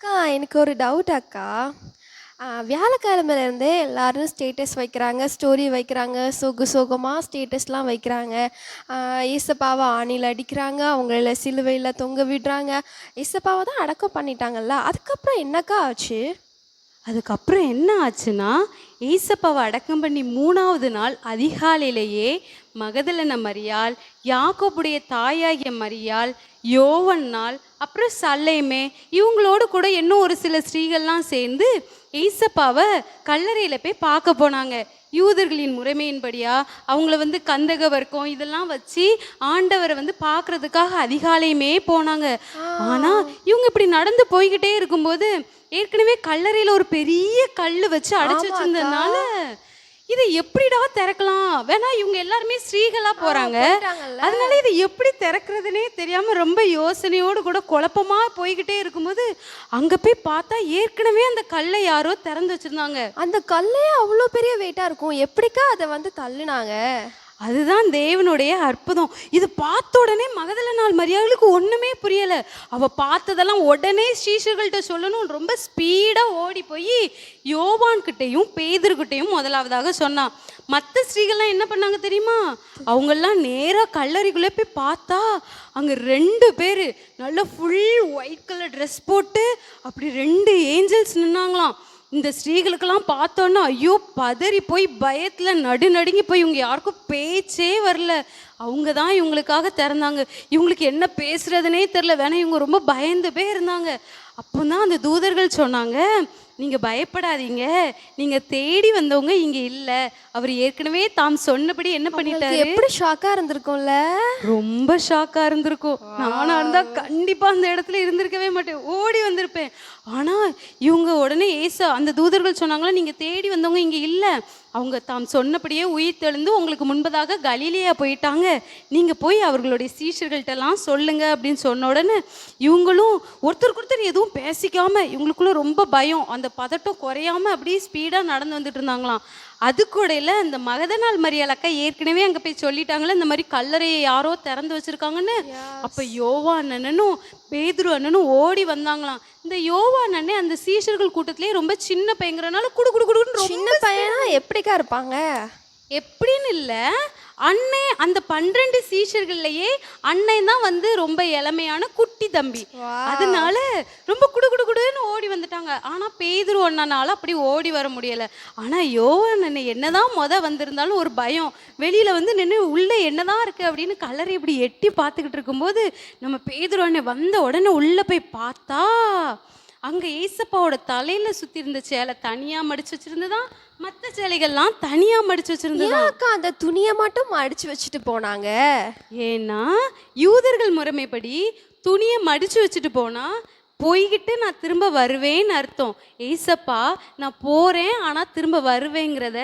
அக்கா எனக்கு ஒரு டவுட் அக்கா. வியாழக்கிழமையிலேருந்தே எல்லாரும் ஸ்டேட்டஸ் வைக்கிறாங்க ஸ்டோரி வைக்கிறாங்க சொகு சோகமாக ஸ்டேட்டஸ்லாம் வைக்கிறாங்க. ஈசப்பாவை ஆணியில் அடிக்கிறாங்க அவங்கள சிலுவையில் தொங்க விடுறாங்க. ஈசப்பாவை தான் அடக்கம் பண்ணிட்டாங்கல்ல அதுக்கப்புறம் என்னக்கா ஆச்சு? அதுக்கப்புறம் என்ன ஆச்சுன்னா ஏசப்பாவை அடக்கம் பண்ணி மூணாவது நாள் அதிகாலையிலேயே மகதலன மரியாள் யாக்கோபுடைய தாயாகிய மரியாள் யோவன்னாள் அப்புறம் சல்லைமே இவங்களோடு கூட இன்னும் ஒரு சில ஸ்ரீகள்லாம் சேர்ந்து ஏசப்பாவை கல்லறையில் போய் பார்க்க போனாங்க. யூதர்களின் முறைமையின்படியா? அவங்கள வந்து கந்தக வர்க்கம் இதெல்லாம் வச்சு ஆண்டவரை வந்து பார்க்கறதுக்காக அதிகாலையுமே போனாங்க. ஆனா இவங்க இப்படி நடந்து போய்கிட்டே இருக்கும்போது ஏற்கனவே கல்லறையில ஒரு பெரிய கல் வச்சு அடைச்சு. வச்சிருந்ததுனால இதை எப்படிடா திறக்கலாம்? வேணா இவங்க எல்லாருமே ஸ்ரீகளா போறாங்க. அதனால இதை எப்படி திறக்கிறதுனே தெரியாம ரொம்ப யோசனையோடு கூட குழப்பமா போய்கிட்டே இருக்கும்போது அங்க போய் பார்த்தா ஏற்கனவே அந்த கல்லை யாரோ திறந்து வச்சிருந்தாங்க. அந்த கல்லே அவ்வளோ பெரிய வெயிட்டாக இருக்கும். எப்படிக்கா அதை வந்து தள்ளுனாங்க? அதுதான் தேவனுடைய அற்புதம். இது பார்த்த உடனே மகதல நாள் மரியாதைகளுக்கு ஒன்றுமே புரியலை. அவள் பார்த்ததெல்லாம் உடனே ஸ்ரீஷர்கள்ட்ட சொல்லணும். ரொம்ப ஸ்பீடாக ஓடி போய் யோவான்கிட்டையும் பேதர்கிட்டையும் முதலாவதாக சொன்னான் மற்ற ஸ்ரீகள்லாம் என்ன பண்ணாங்க தெரியுமா? அவங்கெல்லாம் நேராக கல்லறைக்குள்ளே போய் பார்த்தா அங்கே ரெண்டு பேர் நல்லா ஃபுல் ஒயிட் கலர் ட்ரெஸ் போட்டு அப்படி ரெண்டு ஏஞ்சல்ஸ் நின்னாங்களாம். இந்த ஸ்ரீகளுக்கெல்லாம் பார்த்தோன்னா ஐயோ பதறி போய் பயத்துல நடு நடுங்கி போய் இவங்க யாருக்கும் பேச்சே வரல. அவங்க தான் இவங்களுக்காக திறந்தாங்க. இவங்களுக்கு என்ன பேசுறதுனே தெரில வேணா இவங்க ரொம்ப பயந்து போய் இருந்தாங்க. அப்போ தான் அந்த தூதர்கள் சொன்னாங்க நீங்க பயப்படாதீங்க. நீங்க தேடி வந்தவங்க இங்க இல்ல. அவர் ஏற்கனவே தாம் சொன்னபடி என்ன பண்ணிட்டாரு? எப்படி ஷாக்காக இருந்திருக்கும்ல? ரொம்ப ஷாக்கா இருந்திருக்கும். நானா இருந்தா கண்டிப்பா அந்த இடத்துல இருந்திருக்கவே மாட்டேன். ஓடி வந்திருப்பேன். ஏசா அந்த தூதர்கள் சொன்னாங்களா நீங்க தேடி வந்தவங்க இங்க இல்ல. அவங்க தாம் சொன்னபடியே உயிர் தெழுந்து உங்களுக்கு முன்பதாக கலீலியா போயிட்டாங்க. நீங்க போய் அவர்களுடைய சீஷர்கள்ட்ட எல்லாம் சொல்லுங்க அப்படின்னு சொன்ன உடனே இவங்களும் ஒருத்தருக்கு ஒருத்தர் எதுவும் பேசிக்காம இவங்களுக்குள்ள ரொம்ப பயம். அந்த பதட்டம் குறையாம அப்படியே ஸ்பீடா நடந்து வந்துட்டு இருந்தாங்களாம். அதுக்கூடையில இந்த மகதநாள் மரியாள் அக்கா ஏற்கனவே அங்க போய் சொல்லிட்டாங்களே இந்த மாதிரி கல்லறையை யாரோ திறந்து வச்சிருக்காங்கன்னு. அப்ப யோவா அண்ணனும் பேதுரு அண்ணனும் ஓடி வந்தாங்களாம். இந்த யோவா அண்ணனே அந்த சீஷர்கள் கூட்டத்திலேயே ரொம்ப சின்ன பையங்கிறனால குடு குடு குடுன்னு ரொம்ப சின்ன பையனா எப்படிக்கா இருப்பாங்க. எப்படின்னு இல்லை. அண்ணே அந்த பன்னிரெண்டு சீஷர்கள்லயே அண்ணன் தான் வந்து ரொம்ப இளமையான குட்டி தம்பி. அதனால ரொம்ப குடு குடு குடுன்னு ஓடி வந்துட்டாங்க. ஆனா பேதுரு ஒன்னானால அப்படி ஓடி வர முடியல. ஆனா யோவன் என்னதான் முத வந்திருந்தாலும் ஒரு பயம். வெளியில வந்து நின்று உள்ள என்னதான் இருக்கு அப்படின்னு கலரை இப்படி எட்டி பார்த்துக்கிட்டு இருக்கும்போது நம்ம பேதுரு அண்ணன் வந்த உடனே உள்ள போய் பார்த்தா அங்க ஏசப்பாவோட தலையில சுத்தி இருந்த சேலை தனியா மடிச்சு வச்சிருந்ததா? மத்த சேலைகள்லாம் தனியா மடிச்சு வச்சிருந்ததா? அக்கா அந்த துணியை மட்டும் அடிச்சு வச்சுட்டு போனாங்க? ஏன்னா யூதர்கள் முறைமைப்படி துணியை மடிச்சு வச்சுட்டு போனா போய்கிட்டு நான் திரும்ப வருவேன்னு அர்த்தம். ஏசப்பா நான் போகிறேன் ஆனால் திரும்ப வருவேங்கிறத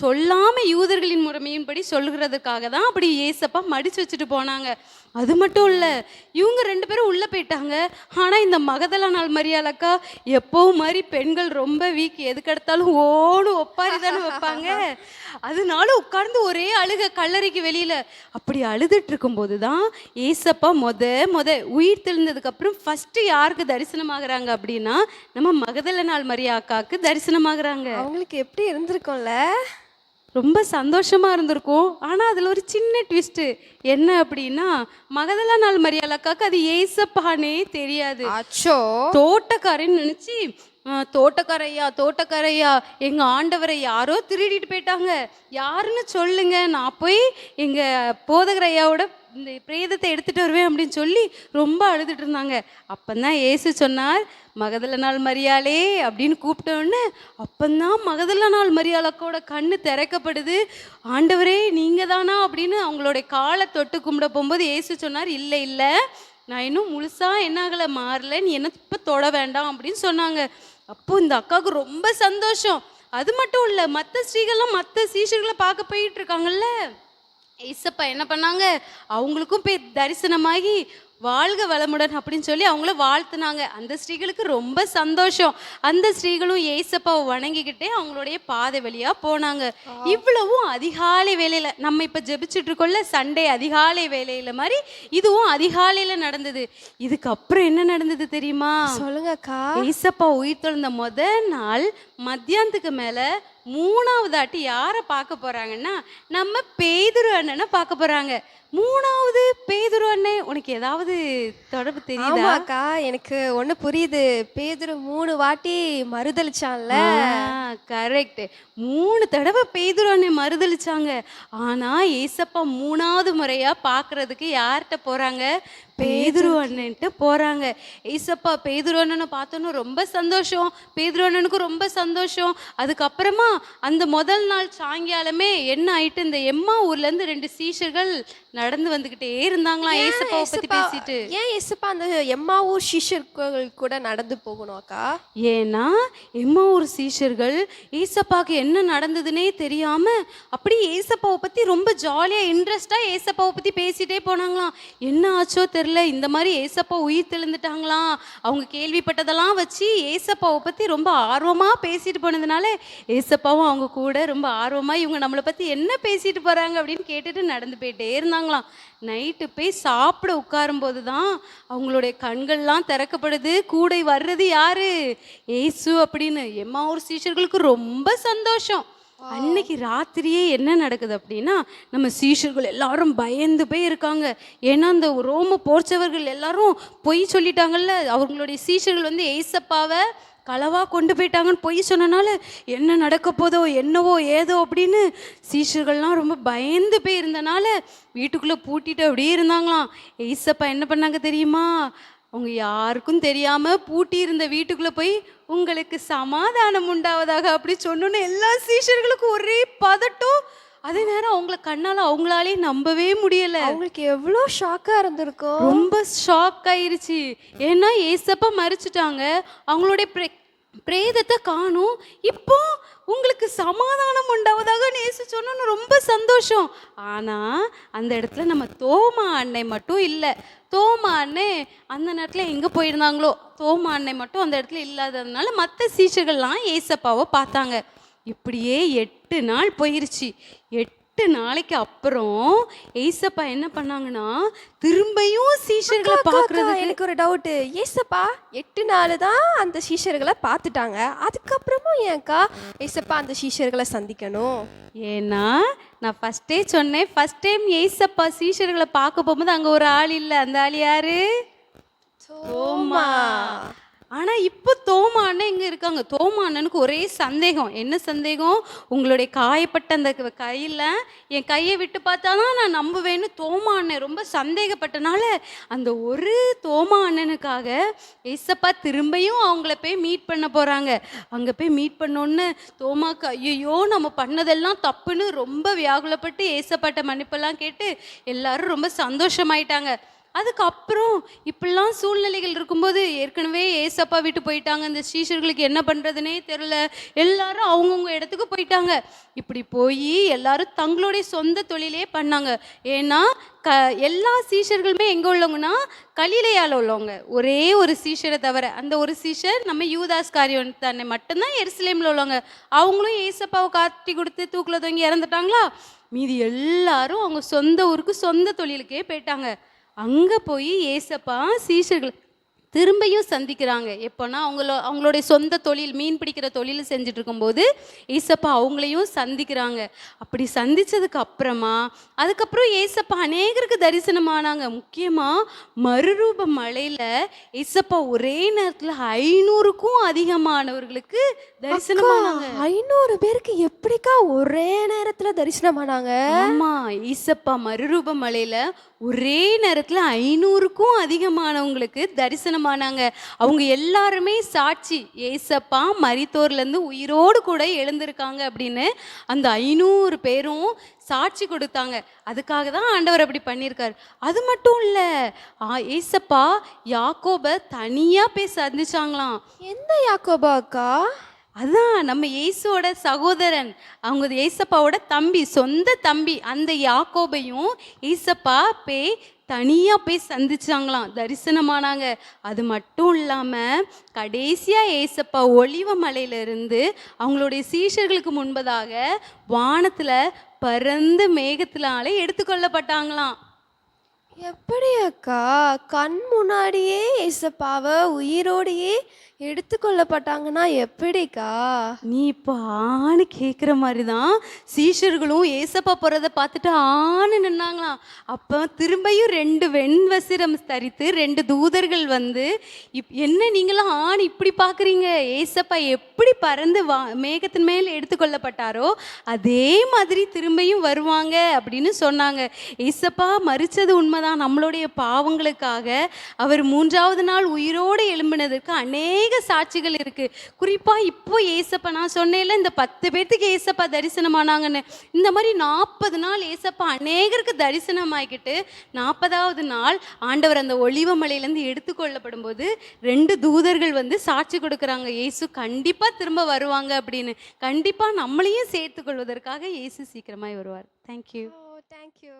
சொல்லாமல் யூதர்களின் முறைமையின்படி சொல்கிறதுக்காக தான் அப்படி ஏசப்பா மடித்து வச்சுட்டு போனாங்க. அது மட்டும் இல்லை இவங்க ரெண்டு பேரும் உள்ளே போயிட்டாங்க. ஆனால் இந்த மகதல நாள் மரியாளக்கா எப்போவும் மாதிரி பெண்கள் ரொம்ப வீக். எதுக்கெடுத்தாலும் ஓடு ஒப்பாரி தானே வைப்பாங்க. அதனால உட்கார்ந்து ஒரே அழுக கல்லறைக்கு வெளியில். அப்படி அழுதுட்டு இருக்கும்போது தான் ஏசப்பா மொத மொத உயிர் தெளிந்ததுக்கப்புறம் ஃபஸ்ட்டு யாருக்கு தரிசனமாகறாங்க அப்படின்னா நம்ம மகதல நாள் மரியாக்காக்கு தரிசனமாகறாங்க. அவங்களுக்கு எப்படி இருந்திருக்கும்ல? ரொம்ப சந்தோஷமா இருந்திருக்கும். ஆனா அதுல ஒரு சின்ன ட்விஸ்ட் என்ன அப்படின்னா மகதல நாள் மரியாளக்காக்கு அது ஏசப்பானே தெரியாது. அச்சோ. தோட்டக்காரன்னு நினைச்சு "ஆ, தோட்டக்காரையா தோட்டக்காரையா எங்கள் ஆண்டவரை யாரோ திருடிட்டு போயிட்டாங்க. யாருன்னு சொல்லுங்க. நான் போய் எங்கள் போதகர் ஐயாவோட இந்த பிரேதத்தை எடுத்துகிட்டு வருவேன் அப்படின்னு சொல்லி ரொம்ப அழுதுட்டு இருந்தாங்க. அப்போந்தான் ஏசு சொன்னார் மகதல நாள் மரியாளே அப்படின்னு கூப்பிட்டோடனே அப்போந்தான் அப்பந்தான் மகதல நாள் மரியாளக்கோட கண்ணு திறக்கப்படுது. ஆண்டவரே நீங்கள் தானா அப்படின்னு அவங்களுடைய காலை தொட்டு கும்பிட போகும்போது ஏசு சொன்னார் இல்லை இல்லை. நான் இன்னும் முழுசாக என்ன ஆகலை மாறல. நீ என்ன இப்போ தொட வேண்டாம் அப்படின்னு சொன்னாங்க. அப்போ இந்த அக்காவுக்கு ரொம்ப சந்தோஷம். அது மட்டும் இல்லை மற்ற ஸ்ரீகள்லாம் மற்ற சீஷர்களை பார்க்க போயிட்டு இருக்காங்கல்ல. ஏசப்பா என்ன பண்ணாங்க? அவங்களுக்கும் போய் தரிசனமாகி வாழ்க வளமுடன் அப்படின்னு சொல்லி அவங்கள வாழ்த்துனாங்க. அந்த ஸ்திரீகளுக்கு ரொம்ப சந்தோஷம். அந்த ஸ்திரீகளும் ஏசப்பாவை வணங்கிக்கிட்டே அவங்களுடைய பாதை வழியா போனாங்க. இவ்வளவும் அதிகாலை வேலையில நம்ம இப்ப ஜெபிச்சுட்டு இருக்கோம்ல சண்டே அதிகாலை வேலையில மாதிரி இதுவும் அதிகாலையில நடந்தது. இதுக்கப்புறம் என்ன நடந்தது தெரியுமா? சொல்லுங்கக்கா. ஏசப்பா உயிர் தெழுந்த முத நாள் மத்தியானத்துக்கு மேல மூணாவது ஆட்டி யாரை பார்க்க போறாங்கன்னா நம்ம பேதுரு அண்ணனை பார்க்க போறாங்க. மூணாவது பேதுரு அண்ணன் உனக்கு ஏதாவது தொடர்பு தெரியுதா? ஆமாக்கா எனக்கு ஒண்ணு புரியுது. பேதுரு மூணு வாட்டி மறுதளிச்சான்ல. கரெக்ட் மூணு தடவை பேதுரு அண்ணன் மறுதளிச்சாங்க. ஆனா ஏசப்பா மூணாவது முறையா பார்க்கிறதுக்கு யார்கிட்ட போறாங்க? பேதுரு அண்ணன்ட்டு போகிறாங்க ஏசப்பா பேதுரு அண்ணனை பார்த்தோன்னு ரொம்ப சந்தோஷம். பேதுரு அண்ணனுக்கு ரொம்ப சந்தோஷம். அதுக்கப்புறமா அந்த முதல் நாள் சாயங்காலமே என்ன ஆயிட்டு இந்த எம்மா ஊர்லேருந்து ரெண்டு சீஷர்கள் நடந்து வந்துகிட்டே இருந்தாங்களாம் ஏசப்பாவை பத்தி பேசிட்டு? ஏன் ஏசப்பா அந்த எம்மாவூர் சிஷ்யர்கள் கூட நடந்து போகணும் அக்கா ஏன்னா எம்மாவூர் சீஷர்கள் ஏசப்பாக்கு என்ன நடந்ததுனே தெரியாம அப்படி ஏசப்பாவை பத்தி ரொம்ப ஜாலியா இன்ட்ரெஸ்டா ஏசப்பாவை பத்தி பேசிட்டே போனாங்களாம். என்ன ஆச்சோ தெரியல இந்த மாதிரி ஏசப்பா உயிர் தெழுந்துட்டாங்களாம் அவங்க கேள்விப்பட்டதெல்லாம் வச்சு ஏசப்பாவை பத்தி ரொம்ப ஆர்வமா பேசிட்டு போனதுனால ஏசப்பாவும் அவங்க கூட ரொம்ப ஆர்வமா இவங்க நம்மளை பத்தி என்ன பேசிட்டு போறாங்க அப்படின்னு கேட்டுட்டு நடந்து போயிட்டே இருந்தாங்களாம் நைட்டு போய் சாப்பிட உட்காரும்போது தான் அவங்களுடைய கண்கள்லாம் திறக்கப்படுது. கூடை வர்றது யாரு? ஏசு அப்படின்னு. எம்மாவூர் சீஷர்களுக்கு ரொம்ப சந்தோஷம். அன்னைக்கு ராத்திரியே என்ன நடக்குது அப்படின்னா நம்ம சீஷர்கள் எல்லாரும் பயந்து போய் இருக்காங்க. ஏன்னா அந்த ரோம போர்ச்சவர்கள் எல்லாரும் பொய் சொல்லிட்டாங்கல்ல. அவங்களுடைய சீஷர்கள் வந்து ஏசப்பாவை களவாக கொண்டு போயிட்டாங்கன்னு பொய் சொன்னனால என்ன நடக்க போதோ என்னவோ ஏதோ அப்படின்னு சீஷர்கள்லாம் ரொம்ப பயந்து போயிருந்தனால வீட்டுக்குள்ளே பூட்டிட்டு அப்படியே இருந்தாங்களாம். ஏசப்பா என்ன பண்ணாங்க தெரியுமா? அவங்க யாருக்கும் தெரியாமல் பூட்டி இருந்த போய் உங்களுக்கு சமாதானம் உண்டாவதாக அப்படி சொன்னோன்னு எல்லா சீஷர்களுக்கும் ஒரே பதட்டம் அதே நேரம் அவங்கள கண்ணால அவங்களாலே நம்பவே முடியல. அவங்களுக்கு எவ்வளோ ஷாக்கா இருந்திருக்கும் ரொம்ப ஷாக் ஆயிருச்சு. ஏன்னா ஏசப்பா மறிச்சிட்டாங்க. அவங்களுடைய பிரே பிரேதத்தை காணும். இப்போ உங்களுக்கு சமாதானம் உண்டாவதாக நேசு சொன்னோன்னு ரொம்ப சந்தோஷம். ஆனா அந்த இடத்துல நம்ம தோமா அன்னை மட்டும் இல்லை. தோமா அண்ணே அந்த நேரத்தில் எங்கே போயிருந்தாங்களோ? தோமா அன்னை மட்டும் அந்த இடத்துல இல்லாததுனால மற்ற சீஷர்கள்லாம் ஏசப்பாவை பார்த்தாங்க. இப்படியே எட்டு நாள் போயிருச்சு. எட்டு நாளைக்கு அப்புறம் ஏசப்பா என்ன பண்ணாங்கன்னா திரும்பியும் சீஷர்களை பார்க்கறதுக்கு எனக்கு ஒரு டவுட்டு ஏசப்பா எட்டு நாள் தான் அந்த சீஷர்களை பார்த்துட்டாங்க. அதுக்கப்புறமும் ஏன்க்கா ஏசப்பா அந்த சீஷர்களை சந்திக்கணும்? ஏன்னா நான் ஃபஸ்ட்டே சொன்னேன் ஃபஸ்ட் டைம் ஏசப்பா சீஷர்களை பார்க்க போகும்போது அங்கே ஒரு ஆள் இல்லை. அந்த ஆள் யாரு? தோமா ஆனால் இப்போ தோமா அண்ணன் இங்கே இருக்காங்க. தோமா அண்ணனுக்கு ஒரே சந்தேகம். என்ன சந்தேகம்? உங்களுடைய காயப்பட்ட அந்த க- என் கையை விட்டு பார்த்தாதான் நான் நம்புவேன்னு தோமா அண்ணன் ரொம்ப சந்தேகப்பட்டனால அந்த ஒரு தோமா அண்ணனுக்காக ஏசப்பா திரும்பியும் அவங்கள போய் மீட் பண்ண போகிறாங்க அங்கே போய் மீட் பண்ணோன்னு தோமாக்கு ஐயோ நம்ம பண்ணதெல்லாம் தப்புன்னு ரொம்ப வியாகுலப்பட்டு ஏசப்பாட்ட மன்னிப்பெல்லாம் கேட்டு எல்லாரும் ரொம்ப சந்தோஷமாயிட்டாங்க. அதுக்கப்புறம் இப்படிலாம் சூழ்நிலைகள் இருக்கும்போது ஏற்கனவே ஏசப்பா விட்டு போயிட்டாங்க. இந்த ஸ்ரீஷர்களுக்கு என்ன பண்ணுறதுனே தெரில எல்லாரும் அவங்கவுங்க இடத்துக்கு போயிட்டாங்க. இப்படி போய் எல்லாரும் தங்களுடைய சொந்த தொழிலே பண்ணாங்க. ஏன்னா க எல்லா சீஷர்களுமே எங்கே உள்ளவங்கன்னா கலிலையால் உள்ளவங்க. ஒரே ஒரு சீஷரை தவிர அந்த ஒரு சீஷர் நம்ம யூதாஸ் காரியம் தானே மட்டும்தான் எருசலேமில் உள்ளவங்க. அவங்களும் ஏசப்பாவை காட்டி கொடுத்து தூக்கில் தொங்கி இறந்துட்டாங்களா? மீதி எல்லாரும் அவங்க சொந்த ஊருக்கு சொந்த தொழிலுக்கே போயிட்டாங்க. அங்கே போய் ஏசப்பா சீஷர்கள் திரும்பியும் சந்திக்கிறாங்க. எப்போனா அவங்களோ அவங்களுடைய சொந்த தொழில் மீன் பிடிக்கிற தொழில் செஞ்சுட்டு இருக்கும்போது ஏசப்பா அவங்களையும் சந்திக்கிறாங்க. அப்படி சந்திச்சதுக்கு அப்புறமா அதுக்கப்புறம் ஏசப்பா அநேகருக்கு தரிசனமானாங்க முக்கியமாக மறுரூப மலையில் ஏசப்பா ஒரே நேரத்தில் ஐநூறுக்கும் அதிகமானவர்களுக்கு தரிசனமானாங்க ஐநூறு பேருக்கு எப்படிக்கா ஒரே நேரத்துல தரிசனமானாங்க ஆமா ஈசப்பா மறுரூப மலையில ஒரே நேரத்துல ஐநூறுக்கும் அதிகமானவங்களுக்கு தரிசனமானாங்க அவங்க எல்லாருமே சாட்சி ஏசப்பா மரித்தோர்ல இருந்து உயிரோடு கூட எழுந்திருக்காங்க அப்படின்னு அந்த ஐநூறு பேரும் சாட்சி கொடுத்தாங்க. அதுக்காக தான் ஆண்டவர் அப்படி பண்ணியிருக்காரு. அது மட்டும் இல்ல ஏசப்பா யாக்கோப தனியா போய் சந்திச்சாங்களாம். எந்த யாக்கோபா அக்கா? அதான் நம்ம இயேசுவோட சகோதரன் அவங்க ஏசப்பாவோட தம்பி சொந்த தம்பி அந்த யாக்கோபையும் ஏசப்பா போய் தனியாக போய் சந்திச்சாங்களாம். தரிசனமானாங்க. அது மட்டும் இல்லாமல் கடைசியாக ஏசப்பா ஒளிவ மலையிலிருந்து அவங்களுடைய சீஷர்களுக்கு முன்பதாக வானத்தில் பறந்து மேகத்தினாலே எடுத்துக்கொள்ளப்பட்டாங்களாம். எப்படி அக்கா கண் முன்னாடியே ஏசப்பாவை உயிரோடையே எடுத்துக்கொள்ளப்பட்டாங்கன்னா எப்படிக்கா? நீ இப்போ ஆன்னு கேட்குற மாதிரி தான் சீஷர்களும் ஏசப்பா போகிறத பார்த்துட்டு ஆன்னு நின்னாங்களாம். அப்போ திரும்பியும் ரெண்டு வெண்வசிரம் தரித்து ரெண்டு தூதர்கள் வந்து இப் என்ன நீங்களாம் ஆண் இப்படி பார்க்குறீங்க? ஏசப்பா எப்படி பறந்து வா மேகத்தின் மேல் எடுத்துக்கொள்ளப்பட்டாரோ அதே மாதிரி திரும்பியும் வருவாங்க அப்படின்னு சொன்னாங்க. ஏசப்பா மறிச்சது உண்மைதான். தான் நம்மளுடைய பாவங்களுக்காக அவர் மூன்றாவது நாள் உயிரோடு எழும்பினதற்கு அநேக சாட்சிகள் இருக்குது குறிப்பாக இப்போ ஏசப்பா நான் சொன்னேன்ல இந்த பத்து பேர்த்துக்கு ஏசப்பா தரிசனமானாங்கன்னு. இந்த மாதிரி நாற்பது நாள் ஏசப்பா அநேகருக்கு தரிசனமாகிக்கிட்டு நாற்பதாவது நாள் ஆண்டவர் அந்த ஒளிவ மலையிலேருந்து எடுத்துக்கொள்ளப்படும் போது ரெண்டு தூதர்கள் வந்து சாட்சி கொடுக்குறாங்க. இயேசு கண்டிப்பாக திரும்ப வருவாங்க அப்படின்னு. கண்டிப்பாக நம்மளையும் சேர்த்துக்கொள்வதற்காக இயேசு சீக்கிரமாய் வருவார். Thank you thank you